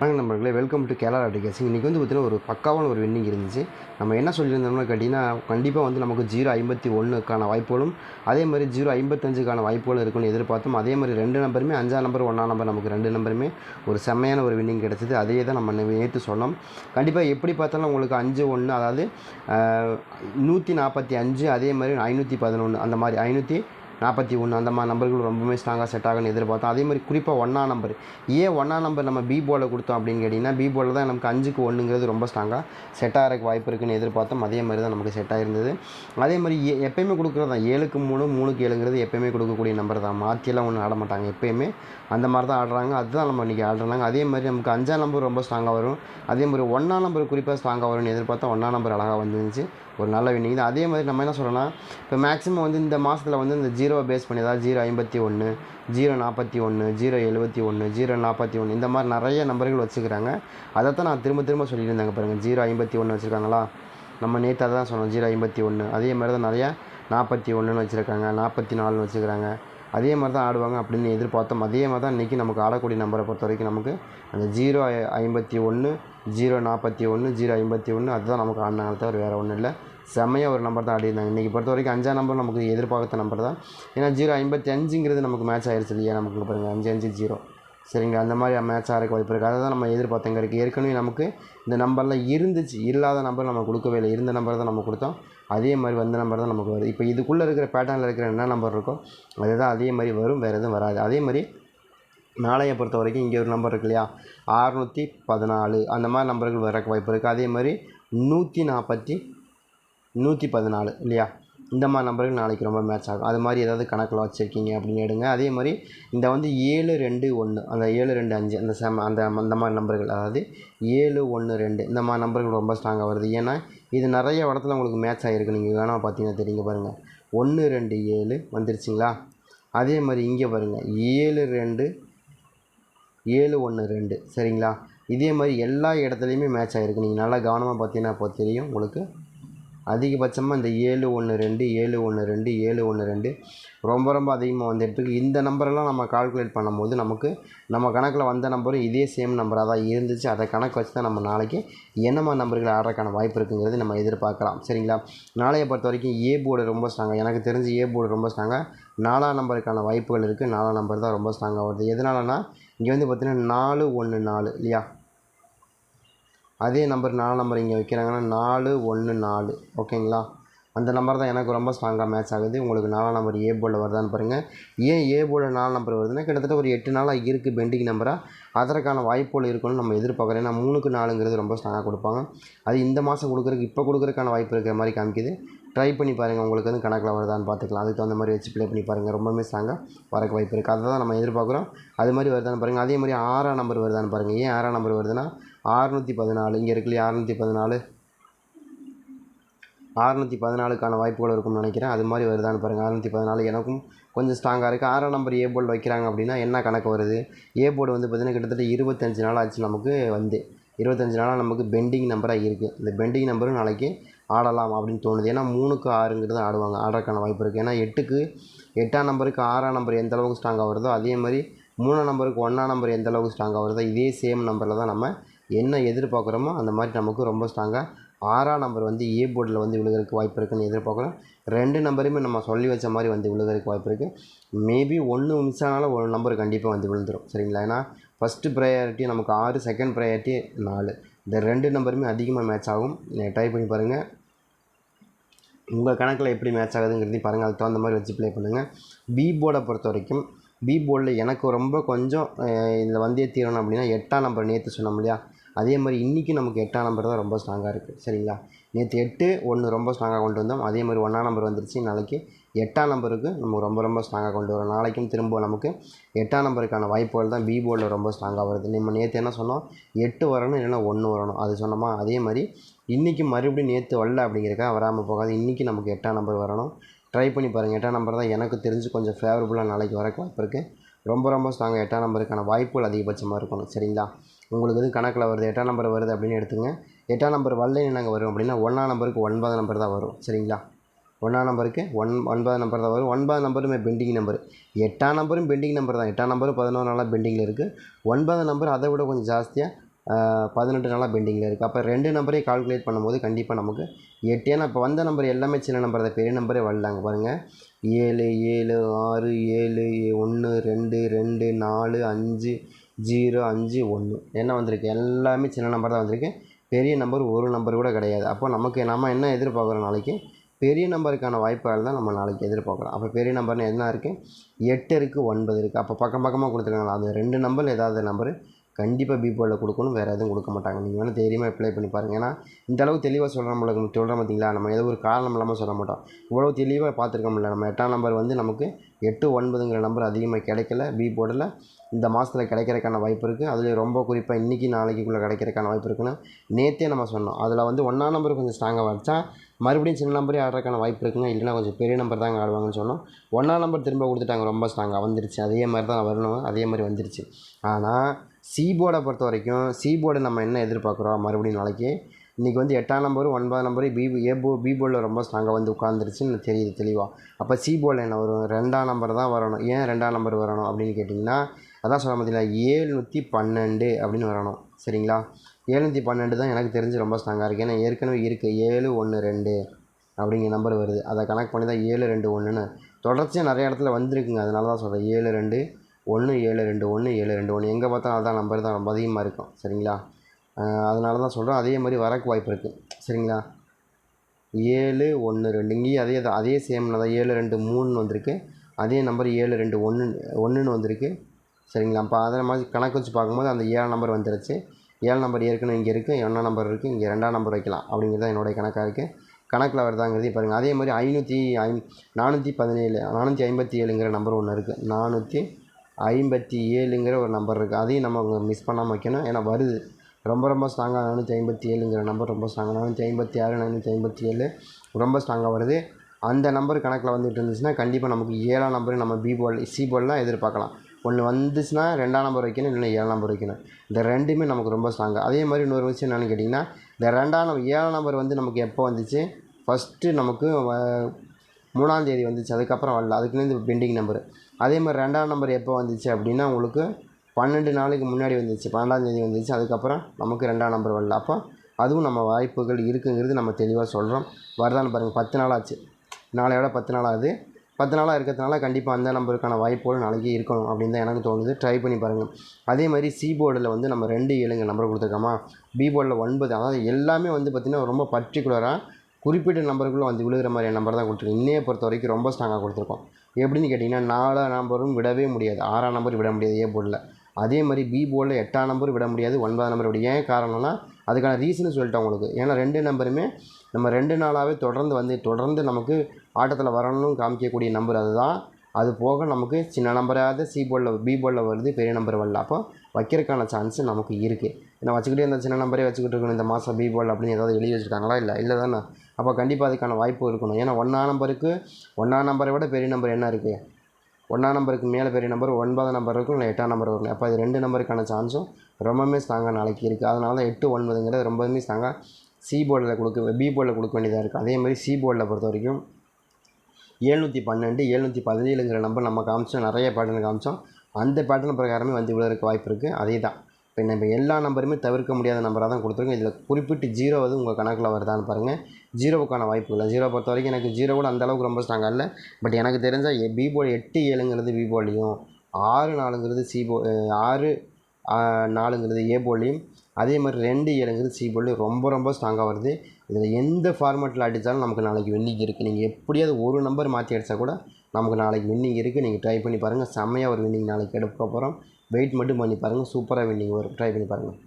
வணக்கம் நண்பர்களே welcome to Kerala application இன்றைக்கி வந்து பார்த்தீங்கன்னா ஒரு பக்காவான ஒரு வின்னிங் இருந்துச்சு. நம்ம என்ன சொல்லியிருந்தோம்னா கேட்டிங்கன்னா கண்டிப்பாக வந்து நமக்கு ஜீரோ ஐம்பத்தி ஒன்றுக்கான வாய்ப்புகளும் அதே மாதிரி ஜீரோ ஐம்பத்தஞ்சுக்கான வாய்ப்புகளும் இருக்குன்னு எதிர்பார்த்தோம். அதே மாதிரி ரெண்டு நம்பருமே அஞ்சாம் நம்பர் ஒன்றாம் நம்பர் நமக்கு ரெண்டு நம்பருமே ஒரு செம்மையான ஒரு வின்னிங் கிடச்சிது. அதே தான் நம்ம நேற்று சொன்னோம். கண்டிப்பாக எப்படி பார்த்தாலும் உங்களுக்கு அஞ்சு ஒன்று அதாவது நூற்றி நாற்பத்தி அஞ்சு அதே மாதிரி ஐநூற்றி பதினொன்று அந்த மாதிரி ஐநூற்றி நாற்பத்தி ஒன்று அந்த மாதிரி நம்பர்கள் ரொம்பவுமே ஸ்ட்ராங்காக செட் ஆகணும்னு எதிர்பார்த்தோம். அதே மாதிரி குறிப்பாக ஒன்றா நம்பர் ஏன் ஒன்றா நம்பர் நம்ம பி போல கொடுத்தோம் அப்படின்னு கேட்டிங்கன்னா பி போல தான் நமக்கு அஞ்சுக்கு ஒன்றுங்கிறது ரொம்ப ஸ்ட்ராங்காக செட் ஆகிறதுக்கு வாய்ப்பு இருக்குன்னு எதிர்பார்த்தோம். அதே மாதிரி தான் நமக்கு செட் ஆகிருந்தது அதே மாதிரி ஏ எப்பயுமே கொடுக்குறது தான். ஏழுக்கு மூணு மூணுக்கு ஏழுங்கிறது எப்பயுமே கொடுக்கக்கூடிய நம்பர் தான். மாற்றியெல்லாம் ஒன்றும் ஆட மாட்டாங்க எப்பயுமே. அந்த மாதிரி தான் ஆடுறாங்க. அதுதான் நம்ம இன்றைக்கி ஆடுறாங்க. அதே மாதிரி நமக்கு அஞ்சாம் நம்பர் ரொம்ப ஸ்ட்ராங்காக வரும். அதே மாதிரி ஒன்றாம் நம்பர் குறிப்பாக ஸ்ட்ராங்காக வரும்னு எதிர்பார்த்தா ஒன்றாம் நம்பர் அழகாக வந்துருந்துச்சு. ஒரு நல்ல வின்னிங் தான் அதே மாதிரி நம்ம என்ன சொல்லலாம் இப்போ மேக்ஸிமம் வந்து இந்த மாதத்தில் வந்து இந்த ஜீரோவை பேஸ் பண்ணி ஏதாவது ஜீரோ ஐம்பத்தி ஒன்று ஜீரோ நாற்பத்தி ஒன்று ஜீரோ எழுபத்தி ஒன்று ஜீரோ நாற்பத்தி ஒன்று இந்த மாதிரி நிறைய நம்பர்கள் வச்சுக்கிறாங்க. அதை தான் நான் திரும்ப திரும்ப சொல்லியிருந்தாங்க பாருங்கள் ஜீரோ ஐம்பத்தி ஒன்று வச்சுருக்காங்களா? நம்ம நேற்று அதை தான் சொன்னோம் ஜீரோ ஐம்பத்தி ஒன்று அதே மாதிரி தான் நிறையா நாற்பத்தி ஒன்றுன்னு வச்சுருக்காங்க நாற்பத்தி நாலுன்னு வச்சுக்கிறாங்க. அதே மாதிரி தான் ஆடுவாங்க அப்படின்னு எதிர்பார்த்தோம். அதே மாதிரி தான் இன்றைக்கி நமக்கு ஆடக்கூடிய நம்பரை பொறுத்த வரைக்கும் நமக்கு அந்த ஜீரோ ஐம்பத்தி ஒன்று ஜீரோ நாற்பத்தி ஒன்று ஜீரோ ஐம்பத்தி ஒன்று அதுதான் நமக்கு ஆடினாங்க தவிர வேறு ஒன்றும் இல்லை. செம்மையாக ஒரு நம்பர் தான் ஆடிருந்தாங்க இன்றைக்கி பொறுத்த வரைக்கும் அஞ்சாம் நம்பர் நமக்கு எதிர்பார்த்த நம்பர் தான். ஏன்னா ஜீரோ ஐம்பத்தி அஞ்சுங்கிறது நமக்கு மேட்ச் ஆயிடுச்சு இல்லையா நமக்கு பாருங்கள் அஞ்சு அஞ்சு ஜீரோ சரிங்களா? அந்த மாதிரி மேட்ச் ஆகிறக்கு வாய்ப்பு இருக்குது அதை தான் நம்ம எதிர்பார்த்தங்க இருக்குது ஏற்கனவே நமக்கு இந்த நம்பர்லாம் இருந்துச்சு. இல்லாத நம்பர் நம்ம கொடுக்கவே இல்லை. இருந்த நம்பர் தான் நம்ம கொடுத்தோம். அதே மாதிரி வந்த நம்பர் தான் நமக்கு வருது. இப்போ இதுக்குள்ளே இருக்கிற பேட்டர்னில் இருக்கிற என்ன நம்பர் இருக்கோ அதுதான் அதே மாதிரி வரும். வேறு எதுவும் வராது. அதே மாதிரி நாளையை பொறுத்த வரைக்கும் இங்கே ஒரு நம்பர் இருக்கு இல்லையா? அறுநூற்றி பதினாலு. அந்த மாதிரி நம்பர்கள் வரக்கு வாய்ப்பு இருக்குது அதே மாதிரி நூற்றி நாற்பத்தி நூற்றி பதினாலு இல்லையா? இந்த மாதிரி நம்பர்கள் நாளைக்கு ரொம்ப மேட்ச் ஆகும். அது மாதிரி ஏதாவது கணக்கில் வச்சுருக்கீங்க அப்படின்னு எடுங்க அதே மாதிரி இந்த வந்து ஏழு ரெண்டு ஒன்று அந்த ஏழு ரெண்டு அஞ்சு அந்த செம அந்த அந்த மாதிரி நம்பர்கள் அதாவது ஏழு ஒன்று ரெண்டு இந்த மாதிரி நம்பர்கள் ரொம்ப ஸ்ட்ராங்காக வருது. ஏன்னா இது நிறைய இடத்துல உங்களுக்கு மேட்ச் ஆகிருக்கு நீங்கள் வேணால் பார்த்தீங்கன்னா தெரியுங்க பாருங்கள் ஒன்று ரெண்டு ஏழு வந்துருச்சுங்களா? அதே மாதிரி இங்கே பாருங்கள் ஏழு ரெண்டு ஏழு ஒன்று ரெண்டு சரிங்களா? இதே மாதிரி எல்லா இடத்துலையுமே மேட்ச் ஆகிருக்கு நீங்கள் நல்லா கவனமாக பார்த்தீங்கன்னா இப்போ தெரியும் உங்களுக்கு அதிகபட்சமாக இந்த ஏழு ஒன்று ரெண்டு ஏழு ஒன்று ரெண்டு ஏழு ஒன்று ரெண்டு ரொம்ப ரொம்ப அதிகமாக வந்துட்டுருக்கு இந்த நம்பரெல்லாம் நம்ம கால்குலேட் பண்ணும்போது நமக்கு நம்ம கணக்கில் வந்த நம்பரும் இதே சேம் நம்பராக தான் இருந்துச்சு. அதை கணக்கு வச்சு தான் நம்ம நாளைக்கு என்னமா நம்பர்கள் ஆடுறதுக்கான வாய்ப்பு இருக்குங்கிறது நம்ம எதிர்பார்க்கலாம். சரிங்களா? நாளையை பொறுத்த வரைக்கும் ஏ போர்டு ரொம்ப ஸ்ட்ராங்காக எனக்கு தெரிஞ்சு ஏ போர்டு ரொம்ப ஸ்ட்ராங்காக நாலாம் நம்பருக்கான வாய்ப்புகள் இருக்குது நாலாம் நம்பர் தான் ரொம்ப ஸ்ட்ராங்காக வருது. எதனாலனா இங்கே வந்து பார்த்திங்கன்னா நாலு ஒன்று நாலு இல்லையா? அதே நம்பர் நாலு நம்பர் இங்கே வைக்கிறாங்கன்னா நாலு ஒன்று நாலு. ஓகேங்களா அந்த நம்பர் தான் எனக்கு ரொம்ப ஸ்ட்ராங்காக மேட்ச் ஆகுது. உங்களுக்கு நாலாம் நம்பர் ஏ போர்டில் வருதான்னு பாருங்கள் ஏன் ஏ போர்டில் நாலு நம்பர் வருதுன்னா கிட்டத்தட்ட ஒரு எட்டு நாளாக இருக்குது பெண்டிங் நம்பராக அதற்கான வாய்ப்புகள் இருக்குன்னு நம்ம எதிர்பார்க்குறோம் ஏன்னா மூணுக்கு நாலுங்கிறது ரொம்ப ஸ்ட்ராங்காக கொடுப்பாங்க. அது இந்த மாதம் கொடுக்குறதுக்கு இப்போ கொடுக்குறதுக்கான வாய்ப்பு இருக்கிற மாதிரி காமிக்குது. ட்ரை பண்ணி பாருங்கள் உங்களுக்கு வந்து கணக்கில் வருதான்னு பார்த்துக்கலாம். அதுக்கு தகுந்த மாதிரி வச்சு ப்ளே பண்ணி பாருங்கள் ரொம்பவுமே ஸ்ட்ராங்காக வரக்கு வாய்ப்பு இருக்குது அதை தான் நம்ம எதிர்பார்க்குறோம். அது மாதிரி வருதான்னு பாருங்கள் அதே மாதிரி ஆறாம் நம்பர் வருதான்னு பாருங்கள் ஏன் ஆறாம் நம்பர் வருதுன்னா அறுநூற்றி பதினாலு. இங்கே இருக்கு இல்லையா அறுநூற்றி பதினாலு? அறுநூற்றி பதினாலுக்கான வாய்ப்புகள் இருக்கும்னு நினைக்கிறேன். அது மாதிரி வருதான்னு பாருங்கள் அறுநூற்றி பதினாலு எனக்கும் கொஞ்சம் ஸ்ட்ராங்காக இருக்குது ஆறாம் நம்பர் ஏ போர்டு வைக்கிறாங்க அப்படின்னா என்ன கணக்கு வருது? ஏ போர்டு வந்து பார்த்திங்கன்னா கிட்டத்தட்ட இருபத்தஞ்சி நாள் ஆச்சு நமக்கு வந்து. இருபத்தஞ்சி நாளாக நமக்கு பெண்டிங் நம்பராக இருக்குது இந்த பெண்டிங் நம்பரும் நாளைக்கு ஆடலாம் அப்படின்னு தோணுது. ஏன்னா மூணுக்கு ஆறுங்கிறது ஆடுவாங்க. ஆடுறதுக்கான வாய்ப்பு இருக்குது ஏன்னா எட்டுக்கு எட்டாம் நம்பருக்கு ஆறாம் நம்பர் எந்த அளவுக்கு ஸ்ட்ராங்காக வருதோ அதே மாதிரி மூணாம் நம்பருக்கு ஒன்றாம் நம்பர் எந்த அளவுக்கு ஸ்ட்ராங்காக வருதோ இதே சேம் நம்பரில் தான் நம்ம என்ன எதிர்பார்க்குறோமோ அந்த மாதிரி நமக்கு ரொம்ப ஸ்ட்ராங்காக ஆறாம் நம்பர் வந்து ஏ போர்டில் வந்து விழுகிறதுக்கு வாய்ப்பு இருக்குன்னு எதிர்பார்க்குறோம். ரெண்டு நம்பருமே நம்ம சொல்லி வச்ச மாதிரி வந்து விழுகிறதுக்கு வாய்ப்பு இருக்குது மேபி ஒன்று மிஸ் ஆனாலும் ஒரு நம்பர் கண்டிப்பாக வந்து விழுந்துடும் சரிங்களா? ஏன்னா ஃபஸ்ட்டு ப்ரையாரிட்டி நமக்கு ஆறு செகண்ட் ப்ரையாரிட்டி நாலு. இந்த ரெண்டு நம்பருமே அதிகமாக மேட்ச் ஆகும். ட்ரை பண்ணி பாருங்கள் உங்கள் கணக்கில் எப்படி மேட்ச் ஆகுதுங்கிறதையும் பாருங்கள் அதுக்கு தகுந்த மாதிரி வச்சு ப்ளே பண்ணுங்கள் பி போர்டை பொறுத்த வரைக்கும் பி போர்டில் எனக்கு ரொம்ப கொஞ்சம் இதில் வந்தே தீரணும் அப்படின்னா எட்டாம் நம்பர் நேற்று சொன்னோம் இல்லையா? அதே மாதிரி இன்றைக்கி நமக்கு எட்டாம் நம்பர் தான் ரொம்ப ஸ்ட்ராங்காக இருக்குது சரிங்களா? நேற்று எட்டு ஒன்று ரொம்ப ஸ்ட்ராங்காக கொண்டு வந்தோம். அதே மாதிரி ஒன்றாம் நம்பர் வந்துருச்சு. நாளைக்கு எட்டாம் நம்பருக்கு நம்ம ரொம்ப ரொம்ப ஸ்ட்ராங்காக கொண்டு வரோம். நாளைக்கும் திரும்ப நமக்கு எட்டாம் நம்பருக்கான வாய்ப்புகள் தான் பி போர்டில் ரொம்ப ஸ்ட்ராங்காக வருது. நம்ம நேற்று என்ன சொன்னோம்? எட்டு வரணும் இல்லைன்னா ஒன்று வரணும். அது சொன்னோமா? அதே மாதிரி இன்றைக்கி மறுபடியும் நேற்று வரல அப்படிங்கிறக்கா வராமல் போகாது. இன்றைக்கி நமக்கு எட்டாம் நம்பர் வரணும். ட்ரை பண்ணி பாருங்கள் எட்டாம் நம்பர் தான் எனக்கு தெரிஞ்சு கொஞ்சம் ஃபேவரபுளாக நாளைக்கு வரக்கு வாய்ப்பு இருக்குது ரொம்ப ரொம்ப ஸ்ட்ராங்காக எட்டாம் நம்பருக்கான வாய்ப்புகள் அதிகபட்சமாக இருக்கணும். சரிங்களா? உங்களுக்கு எதுவும் கணக்கில் வருது எட்டாம் நம்பர் வருது அப்படின்னு எடுத்துங்க. எட்டாம் நம்பர் வரலன்னு நாங்கள் வரும் அப்படின்னா ஒன்றாம் நம்பருக்கு ஒன்பதாம் நம்பர் தான் வரும் சரிங்களா? ஒன்றாம் நம்பருக்கு ஒன் ஒன்பதாம் நம்பர் தான் வரும். ஒன்பதாம் நம்பருமே பெண்டிங் நம்பர். எட்டாம் நம்பரும் பெண்டிங் நம்பர் தான். எட்டாம் நம்பரும் பதினோரு நாளாக பெண்டிங்கில் இருக்குது ஒன்பதாம் நம்பர் அதை விட கொஞ்சம் ஜாஸ்தியாக பதினெட்டு நாளாக பெண்டிங்கில் இருக்குது அப்போ ரெண்டு நம்பரையும் கால்குலேட் பண்ணும்போது கண்டிப்பாக நமக்கு எட்டு ஏன்னா இப்போ வந்த நம்பர் எல்லாமே சின்ன நம்பர் தான். பெரிய நம்பரே வரலாங்க பாருங்கள் ஏழு ஏழு ஆறு ஏழு ஒன்று ரெண்டு ரெண்டு நாலு அஞ்சு ஜீரோ அஞ்சு ஒன்று என்ன வந்திருக்கு? எல்லாமே சின்ன நம்பர் தான் வந்திருக்கு. பெரிய நம்பர் ஒரு நம்பர் கூட கிடையாது. அப்போ நமக்கு நம்ம என்ன எதிர்பார்க்குறோம் நாளைக்கு? பெரிய நம்பருக்கான வாய்ப்புகள் தான் நம்ம நாளைக்கு எதிர்பார்க்குறோம். அப்போ பெரிய நம்பர்னு என்ன இருக்குது எட்டு இருக்குது ஒன்பது இருக்குது அப்போ பக்கம் பக்கமாக கொடுத்துருக்காங்களா? அந்த ரெண்டு நம்பர் ஏதாவது நம்பரு கண்டிப்பாக பி போர்டில் கொடுக்கணும். வேறு எதுவும் கொடுக்க மாட்டாங்க. நீங்கள் வேணால் தைரியமாக அப்ளை பண்ணி பாருங்கள் ஏன்னா இந்த அளவு தெளிவாக சொல்கிற நம்மளுக்கு சொல்கிறோம் பார்த்தீங்களா நம்ம ஏதோ ஒரு காரணம் இல்லாமல் சொல்ல மாட்டோம். இவ்வளோ தெளிவாக பார்த்துருக்கோம்ல நம்ம எட்டாம் நம்பர் வந்து நமக்கு எட்டு ஒன்பதுங்கிற நம்பர் அதிகமாக கிடைக்கல. பி போர்டில் இந்த மாதத்தில் கிடைக்கிறதுக்கான வாய்ப்பு இருக்குது அதுலேயும் ரொம்ப குறிப்பாக இன்றைக்கி நாளைக்குள்ளே கிடைக்கிறதுக்கான வாய்ப்பு இருக்குன்னு நேற்றே நம்ம சொன்னோம். அதில் வந்து ஒன்றாம் நம்பர் கொஞ்சம் ஸ்ட்ராங்காக வச்சா மறுபடியும் சின்ன நம்பரே ஆடுறதுக்கான வாய்ப்பு இருக்குங்க. இல்லைனா கொஞ்சம் பெரிய நம்பர் தாங்க ஆடுவாங்கன்னு சொன்னோம். ஒன்றாம் நம்பர் திரும்ப கொடுத்துட்டாங்க. ரொம்ப ஸ்ட்ராங்காக வந்துருச்சு. அதே மாதிரி தான் வரணும் அதே மாதிரி வந்துருச்சு. ஆனால் சி போர்டை பொறுத்த வரைக்கும் சி நம்ம என்ன எதிர்பார்க்குறோம்? மறுபடியும் நாளைக்கு இன்றைக்கி வந்து எட்டாம் நம்பரும் ஒன்பதாம் நம்பரும் பி ஏ போ பி போர்டில் ரொம்ப ஸ்ட்ராங்காக வந்து உட்காந்துருச்சுன்னு தெரியுது தெளிவாக அப்போ சி போர்டில் என்ன வரும்? ரெண்டாம் நம்பர் தான் வரணும். ஏன் ரெண்டாம் நம்பர் வரணும் அப்படின்னு கேட்டிங்கன்னா அதான் சொல்ல பார்த்தீங்களா ஏழ்நூற்றி பன்னெண்டு அப்படின்னு வரணும். சரிங்களா? ஏழ்நூற்றி பன்னெண்டு தான் எனக்கு தெரிஞ்சு ரொம்ப ஸ்ட்ராங்காக இருக்குது ஏன்னா ஏற்கனவே இருக்குது ஏழு ஒன்று ரெண்டு அப்படிங்கிற நம்பர் வருது. அதை கனெக்ட் பண்ணி தான் ஏழு ரெண்டு ஒன்றுன்னு தொடர்ச்சியாக நிறைய இடத்துல வந்திருக்குங்க. அதனால தான் சொல்கிறேன் ஏழு ரெண்டு ஒன்று ஏழு ரெண்டு ஒன்று ஏழு ரெண்டு ஒன்று எங்கே பார்த்தாலும் அதான் நம்பர் தான் ரொம்ப அதிகமாக இருக்கும். சரிங்களா? அதனால தான் சொல்கிறேன் அதே மாதிரி வரக்கு வாய்ப்பு இருக்குது சரிங்களா? ஏழு ஒன்று ரெண்டு. இங்கேயும் அதே தான். அதே சேம் தான். ஏழு ரெண்டு மூணுன்னு வந்திருக்கு. அதே நம்பர் ஏழு ரெண்டு ஒன்று ஒன்றுன்னு வந்திருக்கு. சரிங்களா? அப்போ அதை மாதிரி கணக்கு வச்சு பார்க்கும்போது அந்த ஏழாம் நம்பர் வந்துருச்சு. ஏழு நம்பர் ஏற்கனவே இங்கே இருக்குது ஒன்றாம் நம்பர் இருக்குது இங்கே ரெண்டாம் நம்பர் வைக்கலாம். அப்படிங்கிறது தான் என்னுடைய கணக்காக இருக்குது கணக்கில் வருதாங்கிறதே பாருங்கள் அதே மாதிரி ஐநூற்றி ஐ நானூற்றி பதினேழு நானூற்றி ஐம்பத்தி ஏழுங்கிற நம்பர் ஒன்று இருக்குது நானூற்றி ஐம்பத்தி ஏழுங்கிற ஒரு நம்பர் இருக்குது அதையும் நம்ம மிஸ் பண்ணாமல் வைக்கணும். ஏன்னா வருது. ரொம்ப ரொம்ப ஸ்ட்ராங்காக நானூற்றி ஐம்பத்தி ஏழுங்கிற நம்பர் ரொம்ப ஸ்ட்ராங்காக நானூற்றி ஐம்பத்தி ஆறு நானூற்றி ஐம்பத்தி ஏழு ரொம்ப ஸ்ட்ராங்காக வருது. அந்த நம்பர் கணக்கில் வந்துட்டு இருந்துச்சுன்னா கண்டிப்பாக நமக்கு ஏழாம் நம்பர் நம்ம பி போல் சி போல்லாம் எதிர்பார்க்கலாம். ஒன்று வந்துச்சுன்னா ரெண்டாம் நம்பர் வைக்கணும் இல்லைன்னா ஏழாம் நம்பர் வைக்கணும். இந்த ரெண்டுமே நமக்கு ரொம்ப ஸ்ட்ராங்காக அதே மாதிரி இன்னொரு விஷயம் என்னென்னு கேட்டிங்கன்னா இந்த ரெண்டாம் நம்பர் ஏழாம் நம்பர் வந்து நமக்கு எப்போ வந்துச்சு? ஃபஸ்ட்டு நமக்கு மூணாந்தேதி வந்துச்சு. அதுக்கப்புறம் வரல. அதுக்குன்னு பெண்டிங் நம்பரு அதே மாதிரி ரெண்டாம் நம்பர் எப்போ வந்துச்சு அப்படின்னா உங்களுக்கு பன்னெண்டு நாளைக்கு முன்னாடி வந்துச்சு. பன்னெண்டாந்தேதி வந்துச்சு. அதுக்கப்புறம் நமக்கு ரெண்டாம் நம்பர் வரல. அப்போ அதுவும் நம்ம வாய்ப்புகள் இருக்குங்கிறது நம்ம தெளிவாக சொல்கிறோம் வருதான்னு பாருங்கள் பத்து நாள் ஆச்சு. நாளையோட பத்து நாள் ஆகுது. பத்து நாளாக இருக்கிறதுனால கண்டிப்பாக அந்த நம்பருக்கான வாய்ப்புகள் நாளைக்கு இருக்கணும் அப்படின்னு தான் எனக்கு தோணுது. ட்ரை பண்ணி பாருங்கள் அதே மாதிரி சி போர்டில் வந்து நம்ம ரெண்டு ஏழுங்க நம்பர் கொடுத்துருக்கோமா? பி போர்டில் ஒன்பது. அதாவது எல்லாமே வந்து பார்த்திங்கன்னா ரொம்ப பர்டிகுலராக குறிப்பிட்ட நம்பருக்குள்ளே வந்து விழுகிற மாதிரியான நம்பர் தான் கொடுத்துருக்கோம். இன்னையை பொறுத்த வரைக்கும் ரொம்ப ஸ்ட்ராங்காக கொடுத்துருக்கோம். எப்படின்னு கேட்டிங்கன்னா நாலாம் நம்பரும் விடவே முடியாது. ஆறாம் நம்பர் விட முடியாது ஏ போர்டில் அதே மாதிரி பி போர்டில் எட்டாம் நம்பர் விட முடியாது ஒன்பதாம் நம்பர் விட ஏன் காரணம்னா அதுக்கான ரீசன் சொல்லிட்டேன் உங்களுக்கு. ஏன்னா ரெண்டு நம்பருமே நம்ம ரெண்டு நாளாகவே தொடர்ந்து வந்து தொடர்ந்து நமக்கு ஆட்டத்தில் வரணும்னு காமிக்கக்கூடிய நம்பர் அதுதான். அது போக நமக்கு சின்ன நம்பராவது சி போலில் பி போலில் வருது பெரிய நம்பர் வரல. அப்போ வைக்கிறதுக்கான சான்ஸ் நமக்கு இருக்குது ஏன்னா வச்சுக்கிட்டே இந்த சின்ன நம்பரே வச்சுக்கிட்டு இருக்கணும் இந்த மாதம் பி போல் அப்படின்னு ஏதாவது எழுதி வச்சுருக்காங்களா இல்லை? இல்லை தானே? அப்போ கண்டிப்பாக அதுக்கான வாய்ப்பு இருக்கணும். ஏன்னா ஒன்றாம் நம்பருக்கு ஒன்றாம் நம்பரை விட பெரிய நம்பர் என்ன இருக்குது ஒன்றாம் நம்பருக்கு மேலே பெரிய நம்பர் ஒன்பதாம் நம்பர் இருக்கும் இல்லை எட்டாம் நம்பர் வரும் அப்போ அது ரெண்டு நம்பருக்கான சான்ஸும் ரொம்பவுமே ஸ்ட்ராங்காக நாளைக்கு இருக்குது அதனால தான் எட்டு ஒன்பதுங்கிறது ரொம்பவுமே ஸ்ட்ராங்காக சி போர்டில் கொடுக்க பி போர்டில் கொடுக்க வேண்டியதாக இருக்குது அதே மாதிரி சி போர்டில் பொறுத்த வரைக்கும் ஏழ்நூற்றி பன்னெண்டு ஏழ்நூற்றி பதினேழுங்கிற நம்பர் நம்ம காமிச்சோம். நிறைய பேட்டர்ன் காமிச்சோம். அந்த பேட்டர்ன் பிரகாரமே வந்து விழுறதுக்கு வாய்ப்பு இருக்குது அதே தான் இப்போ நம்ம எல்லா நம்பருமே தவிர்க்க முடியாத நம்பராக தான் கொடுத்துருக்கோம். இதில் குறிப்பிட்டு ஜீரோ வந்து உங்கள் கணக்கில் வருதான்னு பாருங்கள் ஜீரோவுக்கான வாய்ப்பு இல்லை ஜீரோ பொறுத்த வரைக்கும் எனக்கு ஜீரோ கூட அந்தளவுக்கு ரொம்ப ஸ்ட்ராங்காக இல்லை. பட் எனக்கு தெரிஞ்சால் பி போர்டு எட்டு ஏழுங்கிறது பி போர்ட்லேயும் ஆறு நாலுங்கிறது சி போ ஆறு நாலுங்கிறது ஏ போர்ட்லேயும் அதே மாதிரி ரெண்டு ஏழுங்கிறது சி போர்ட்லேயும் ரொம்ப ரொம்ப ஸ்ட்ராங்காக வருது. இதில் எந்த ஃபார்மேட்டில் அடித்தாலும் நமக்கு நாளைக்கு வின்னிங் இருக்குது நீங்கள் எப்படியாவது ஒரு நம்பர் மாற்றி அடித்தா கூட நமக்கு நாளைக்கு வின்னிங் இருக்குது நீங்கள் ட்ரை பண்ணி பாருங்கள் செம்மையாக ஒரு வின்னிங் நாளைக்கு எடுக்க போகிறோம் வெயிட் மட்டும் பண்ணி பாருங்கள் சூப்பராக வின்னிங் வரும். ட்ரை பண்ணி பாருங்கள்